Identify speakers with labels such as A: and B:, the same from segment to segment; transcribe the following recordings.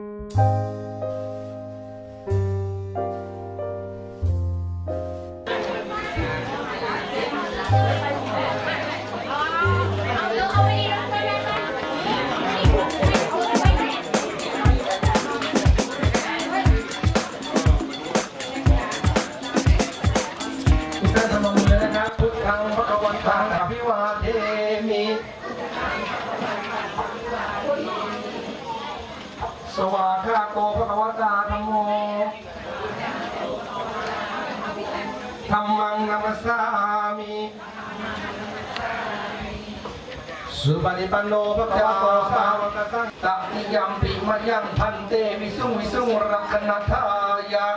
A: ทุ วากขาโตพระวตาธรรมโมธรรมังนัมสสามิสุปฏิปันโนพระเจ้าสาวกสังฆตัติยัมปิมัญญังพันเตวิสุงวิสุงรักนัทายะ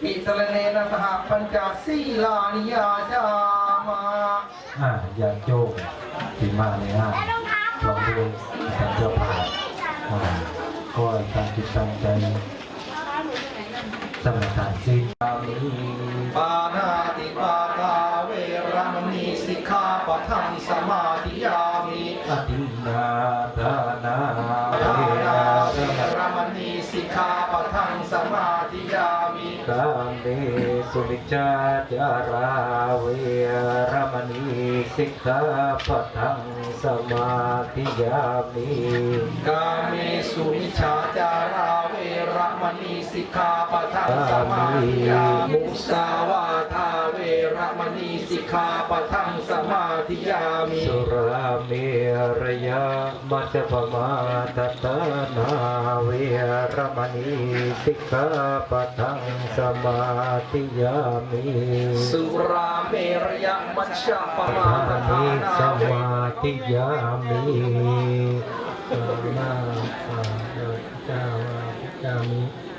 A: ปิตรเนนะสหปัญจศีลานิยาจามา
B: อ่าญาติโยมที่มาในงานลองดูแต่เจ้าภา พอ่าก็ตั้งจิดตั้งใจสำนักา
A: รสิ้
B: น จาจาราเวรมณีสิกขาปะทังสมาธิยามิ
A: กาเมสุมิชาจาราเวรมณีสิกขาปะทังสมาธิยามิมุสาวาทาเวรม ณีสิกขาปะทังสมาธิยามิ
B: สุราเมรยามัจจปมาทตานาเวรมณีสิกขาปะทังสมาธิยามิ
A: สุราเมรยมัชฌะป
B: ปะ
A: มาท
B: ทัง
A: ฐา
B: นิ
A: นา
B: ส
A: เว
B: มาธิยามินาอาจาวาจามิกัจเจตาปะทังสมาธิยามิ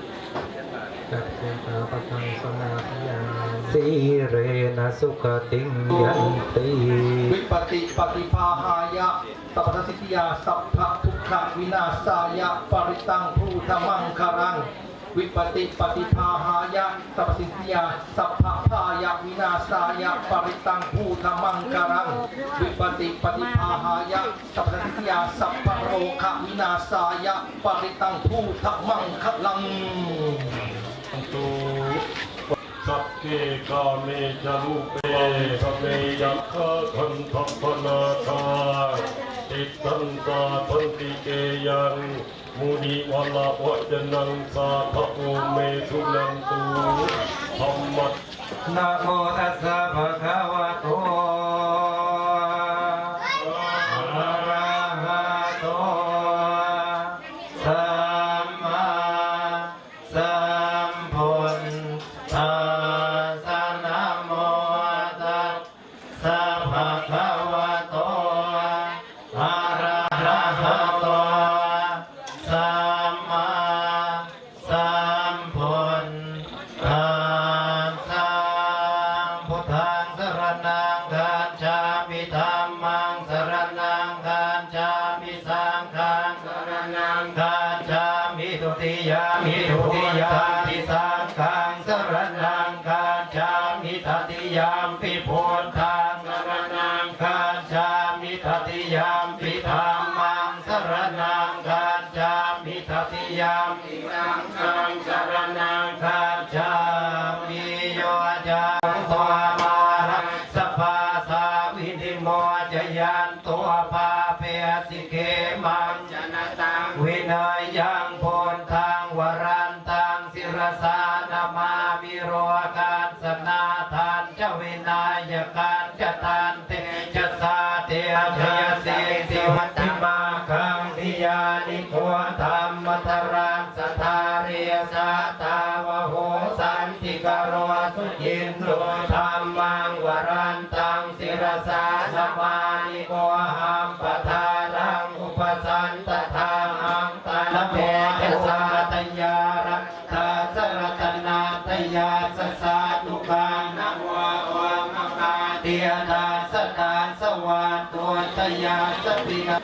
B: สีเรนะสุขติงยันติ
A: วิปติปฏิภาหายะตัปปสิทธิยาสัพพะทุกขวินาศายะปริตังภูตมังคารัง วิปติปฏิภาหายะตัปปสิทธิยาสัพพะพายะวินาศายะปริตังภูตมังคารัง วิปติปฏิภาหายะตัปปสิทธิยาสัพพะโรคะวินาศายะปริตังภูตมังคารัง
C: ตุ สัพเพกาเมจารุเปสัพเพยัคฆคันทัพพนาคาติตันตาทันติเกยังมุนีวลาวัจนังสาภโอเมสุนันตุธรรมะ
B: นะโมตัสสะภะคะวะโต มิทุติยามิสังฆังสรณังกาจามิตติยามปิพุทธังสรณังคั โรการสนาทานเจ้าวินายกา ตัวตยาสปิกา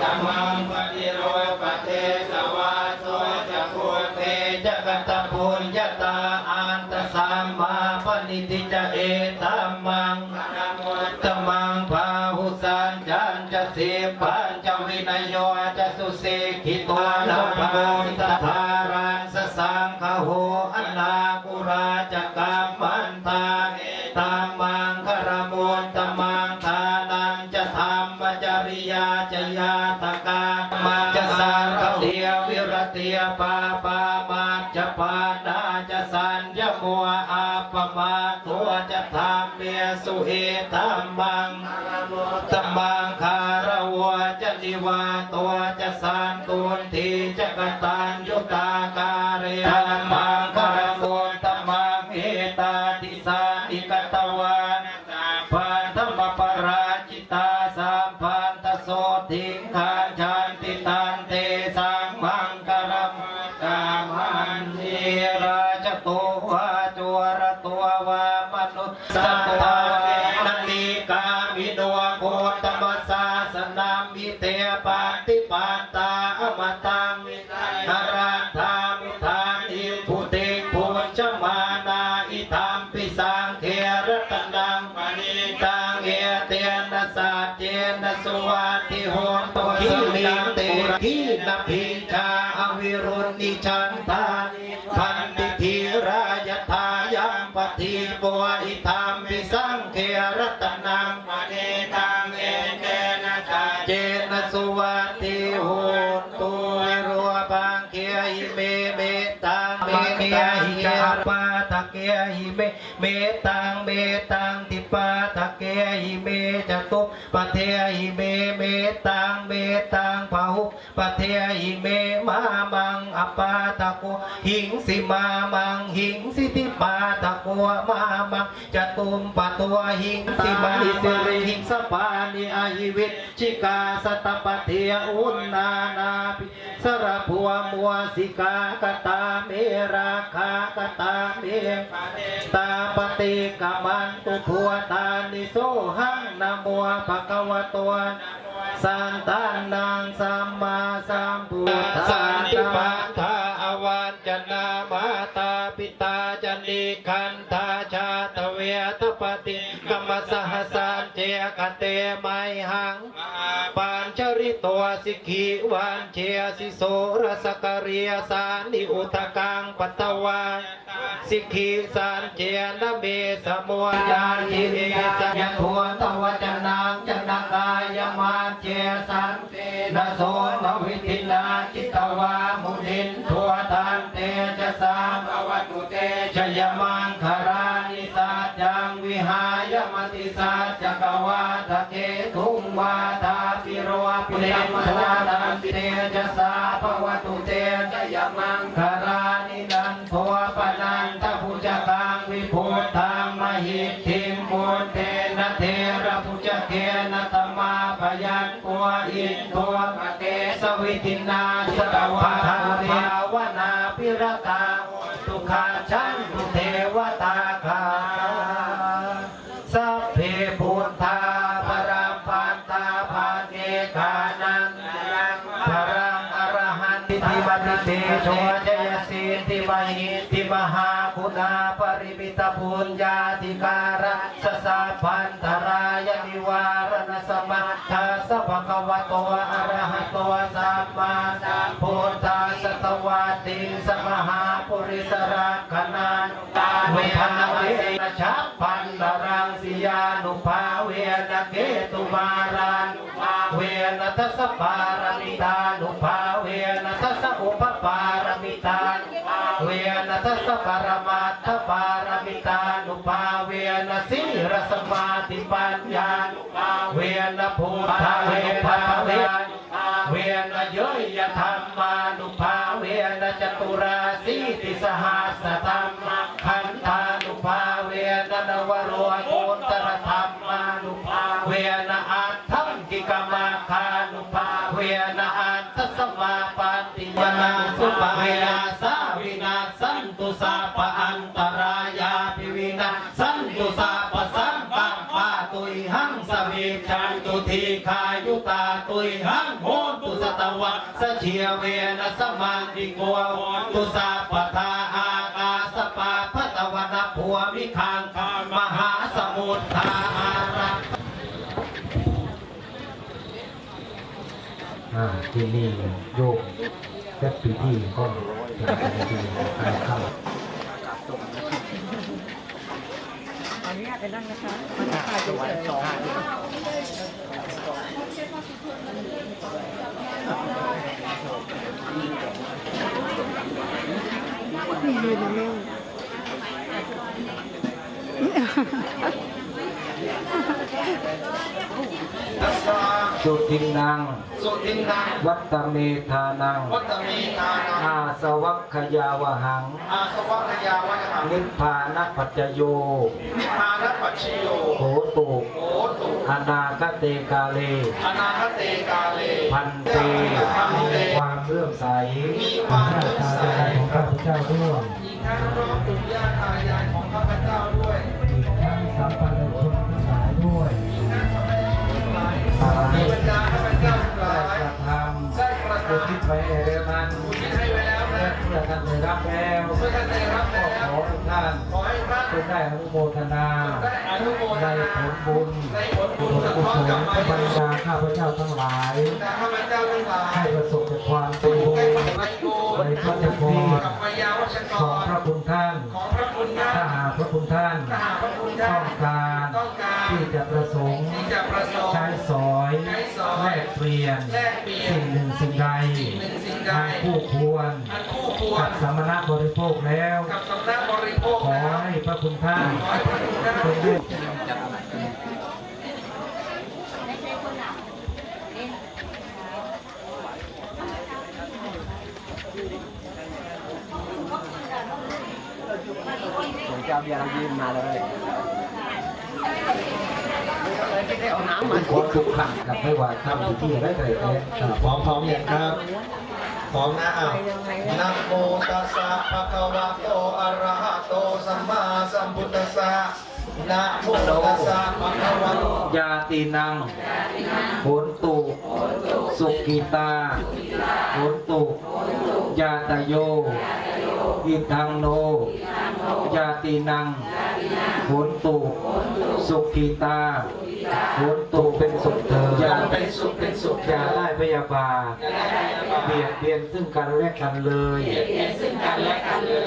B: ธัมมังปฏิโรปเทสวาโสจะพุเทจะกัตปุญญตาอันตสัมมาปณิทิจะเอตัมมัง ตียปาปามาจะปานาจะสัญญมัวอาปมาตัวจะทำเมียสุเอตัมมังตัมมังคารวัวจะนิวาตัวจะสานตุนทีจะกตัญยุตาการเรตัมมังคารมุนตัมมังเอตาติสานิกตวานปันธรรมปราจิตาสัมพันตโสทิงคา เอเตนะสัจเจนะสุวัติโหตุขิมิเตขีนพิชาอวิรุณิชันทาพันติธีรายทายัมปฏิปวอิธรรมิสังเทรตนังมณีตังเอเตนะสัจเจนะสุวัติโหตุวิโรปังเคียหิเมเมตังเมเคียหิกาปะ เกียหิเมเมตังเมตังติปาตะเกียหิเมจตุปะเทหิเมเมตังเมตังพาหุปะเทหิเมมามังอปาตะโกหิงสิมามังหิงสิติปาตะโกมามังจตุมปะตัวหิงสิมาหิสิริหิงสปานิอาหิวิชิกาสตปะเทอุนนานาปิสระพัวมัวสิกากตาเมราคากตาเมตาปฏิกามันตุพัวตานิโสหังนะโมภะคะวะโตสันตานังสัมมาสัมพุทธัสสะสันติปัฏฐา กรรมสหสานเจกเตไมหังปัญชริตัวสิกขีวันเชียสิโสรสกเรียสานิอุตกังปัตตวาสิกขีสานเจนเบสมัวยายิเอสยทวนตวจนังจันกายมาเจสันเตนะโสนวิทินาจิตวามุนินทัวทันเตจะสามอวัตุเตชยมัง หายมติสัจกวาทะเกทุงวาทาปิโรปิเรมทวาตันติเตจสาภวตุเตชยมังคารานินันทัวปนันทพุจกังวิพุทธังมหิทิมุนเตนะเทระพุจเกนะธรรมาพยัญกัวอินทัวปเกสวิทินาสตวาทาวนาปิรตาทุขาชัน ติเตโชจยสีติมหิติมหาคุณาปริมิตาปุญญาธิการะสสะพันธรายนิวารณสมัทธาสัพพะวะโตอะระหะโตสัมมาสัมพุทธัสสะตวาติสมหาปุริสรักขณานุตาเวนะเวนชัพพันธรังสิยานุภาเวนะเกตุมารานุภา เวนะทัสสะปารมิตานุภาเวนะทัสสะอุปปารมิตาเวนะทัสสะปรมัตถปารมิตานุภาเวนะสีรสมาธิปัญญานุภาเวนะภูตาเวนะเวนะเวนะเยยธรรมานุภาเวนะจตุราสีติสหัส นติยนาสุปเวนะสาวินาศสันตุสาปอันตรายาภิวินาศสันตุสาปสัมปัปปะตุยหังสวิชันตุทีขายุตาตุยหังโหตุสตวะสเชียเวนะสมาธิโกโหตุสาปทาอากาสปะพัตวนา
D: ววิคังคามหาสมุทธาระ
B: อ่าที่นี่โยก แค่ปีที่ก็เป็นปีที่การเข้า
E: ขออนุญาตไปนั่งนะคะมันถ่ายเลยนี่เลยนะแม่
A: นัสสา
B: สุ ทินนัง
A: สุทินนัง
B: วัตตเมธานัง
A: วัตมีนานัง
B: อาสวัคคยาวหัง
A: อาสวัคยาวัยหัง
B: นิพพานปัจจโย
A: นิพพานปัจฉิโย
B: โหตุ
A: โหตุ
B: อนาคเตกาเล
A: อนาคเตกาเล
B: พันเต
A: พันเต
B: ความเลื่อมใส
A: มีความเลื่อมใส
B: ของข้าพเจ้าด้วย
A: อีกทั้งรอบปู่ย่าตายายของข้าพเจ้าด้วย
B: ทำ
A: ทิ
B: ศไปแด่นั้น
A: อุทิศให้ไว้แล้วนะ
B: เพื่อท่านได้รับแล้ว
A: เมื่อท่านได้รับแล้ว
B: ขอทุกท่าน
A: ขอให้ท่าน
B: ได้อนุโมทนา
A: ได้อนุโมท
B: ได้
A: น
B: ผลบุญ
A: ได้ผลบุญสะท้อนกลับมา
B: ให้บรรดาข้าพเจ้าทั้งหลาย
A: ข้าพเจ้าทั้งหลาย
B: ให้ประสบแต่ความเป็นบุญ
A: ให้ไปโก
B: ในพระเจ้าพร
A: กับมายาวัชก
B: ของพ
A: ระ
B: คุณท่าน
A: ของพระคุณท่า
B: ถ้านหากพระคุณท่าน
A: ถ้าหากพระคุณ
B: ต้
A: ท่า
B: อนงการ
A: ต้องการ
B: ที่จะประสงค์
A: ที่จะประสงค์
B: ใช้สอย
A: ใช้สอย
B: แลกเปลี่ยนสิ่งหนึ่งสิ่งใด
A: ใด
B: อันคู่ควร
A: อันคู่คว
B: กั
A: ร
B: บสมณะบริโภคแล้ว
A: กับสำนักบริโภค
B: ขอ
A: แล้ว
B: ให้พระคุณท่าน
A: ขอให้พระคุณท่าน
B: จงได้
E: ผมจะเอาเบียร์เรายืมมาเลย
B: ขอทุกขังกับไม่ว่าทำที่อะไรก็ได้แต่
A: พร้อมพร้อมอย่างครับ พร้อมนะอ้าวนะโมตัสสะภะคะวะโตอะระหะโตสัมมาสัมพุทธัสสะนะโมตัสสะภะคะวะโต
B: ยาตีนังโหนตุสุกิตาโหนตุยาตโยอิทังโน ยาตีนังโหนตุสุกิตาโหนตุเป็นสุขเถิดอย่า
A: เป็นสุขเป็นสุข
B: อย่าได้พยาบาทเบียดเบียนซึ่งกันและกันเลย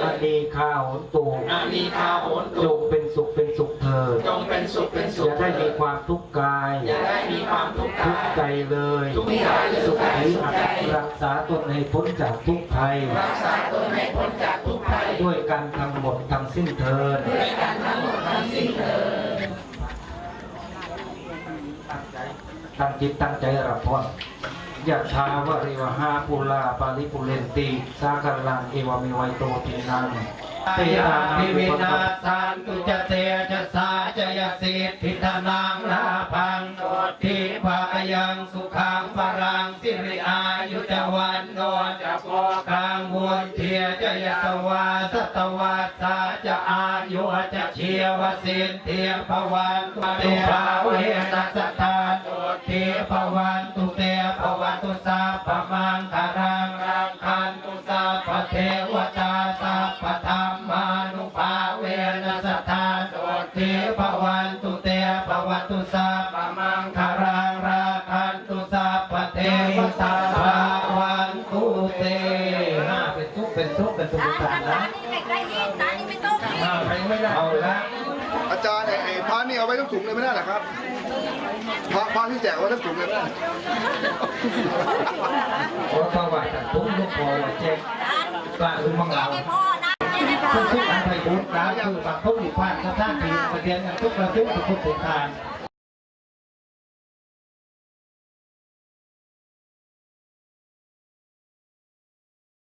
B: อันนี้ข้าโหนตุ
A: อามีคาโหน
B: จ
A: ตุ
B: งเป็นสุขเป็นสุขเถิด
A: จงเป็นสุขเป็นสุ
B: อ
A: ข
B: ย่าได้มีความทุกข์กาย
A: อย่าได้มีความทุกข์
B: ทุ
A: กาก
B: ข์
A: ย
B: ใจเลย
A: ทุกข์ใจสุขใจ
B: หรือรักษาตนให้พ้นจากทุกข์ภัย
A: รักษาตนให้พ้นจากทุกข์ภัย
B: ด้วยกันทั้งหมดทั้งสิ้นเทิน
A: ด้วยกันทั้งหมดทั้งสิ้นเถิด
B: ตั้งจิตตั้งใจรับพรยะทาวะริวหาปุลาปาริปุเรนตีสากัลลังเอวามิไวโตตินัง ตระนิวินาสันตุจเตจะสาจยสิทธิธนังลาพังโสติภายังสุขังปรังสิริอายุจวันโนจะโกคังบุญเทียจะยสวาสตวัสาจะอายุจะเชียวสินเทียภวันตุภาเวนัสตาโสติภวันตุ ทั้ง
F: ถุงเลยไม่ได้หรอครับพระพระที่แจกเอาไว้ทั้งถุงเลยไม่ได้
B: ขอถวายแต่ผมยกพอว่าแจ็คกลางคือมัง
G: แก
B: เอา
G: ไม่พอนะแกไม่พอ
B: ทุกทุกอันไทยบุญร้านคือปากทุกอีกฝ่ายสถานที่ประเด็นทุกประทุกทุกทุกทาน